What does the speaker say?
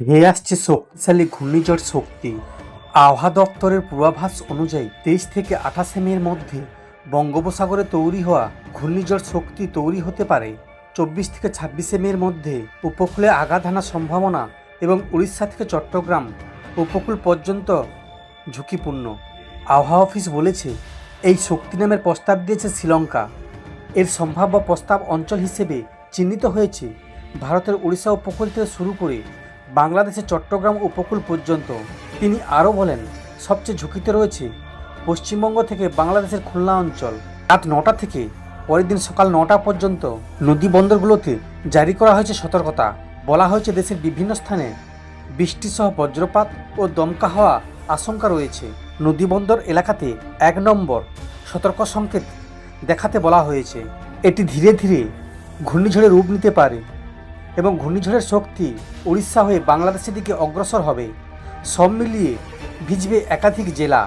ধেয়ে আসছে শক্তিশালী ঘূর্ণিঝড় শক্তি। আবহাওয়া দপ্তরের পূর্বাভাস অনুযায়ী তেইশ থেকে আঠাশে মের মধ্যে বঙ্গোপসাগরে তৈরি হওয়া ঘূর্ণিঝড় শক্তি তৈরি হতে পারে। চব্বিশ থেকে ছাব্বিশে মের মধ্যে উপকূলে আঘাত হানার সম্ভাবনা এবং উড়িষ্যা থেকে চট্টগ্রাম উপকূল পর্যন্ত ঝুঁকিপূর্ণ। আবহাওয়া অফিস বলেছে, এই শক্তি নামের প্রস্তাব দিয়েছে শ্রীলঙ্কা। এর সম্ভাব্য প্রস্তাব অঞ্চল হিসেবে চিহ্নিত হয়েছে। ভারতের উড়িষ্যা উপকূল থেকে শুরু করে বাংলাদেশের চট্টগ্রাম উপকূল পর্যন্ত। তিনি আরও বলেন, সবচেয়ে ঝুঁকিতে রয়েছে পশ্চিমবঙ্গ থেকে বাংলাদেশের খুলনা অঞ্চল। রাত নটা থেকে পরের দিন সকাল নটা পর্যন্ত নদী বন্দরগুলোতে জারি করা হয়েছে সতর্কতা। বলা হয়েছে, দেশের বিভিন্ন স্থানে বৃষ্টিসহ বজ্রপাত ও দমকা হওয়া আশঙ্কা রয়েছে। নদীবন্দর এলাকাতে এক নম্বর সতর্ক সংকেত দেখাতে বলা হয়েছে। এটি ধীরে ধীরে ঘূর্ণিঝড়ে রূপ নিতে পারে। এবং ঘূর্ণিঝড়ের শক্তি উড়িষ্যা হয়ে বাংলাদেশের দিকে অগ্রসর হবে। সব মিলিয়ে ভিজবে একাধিক জেলা।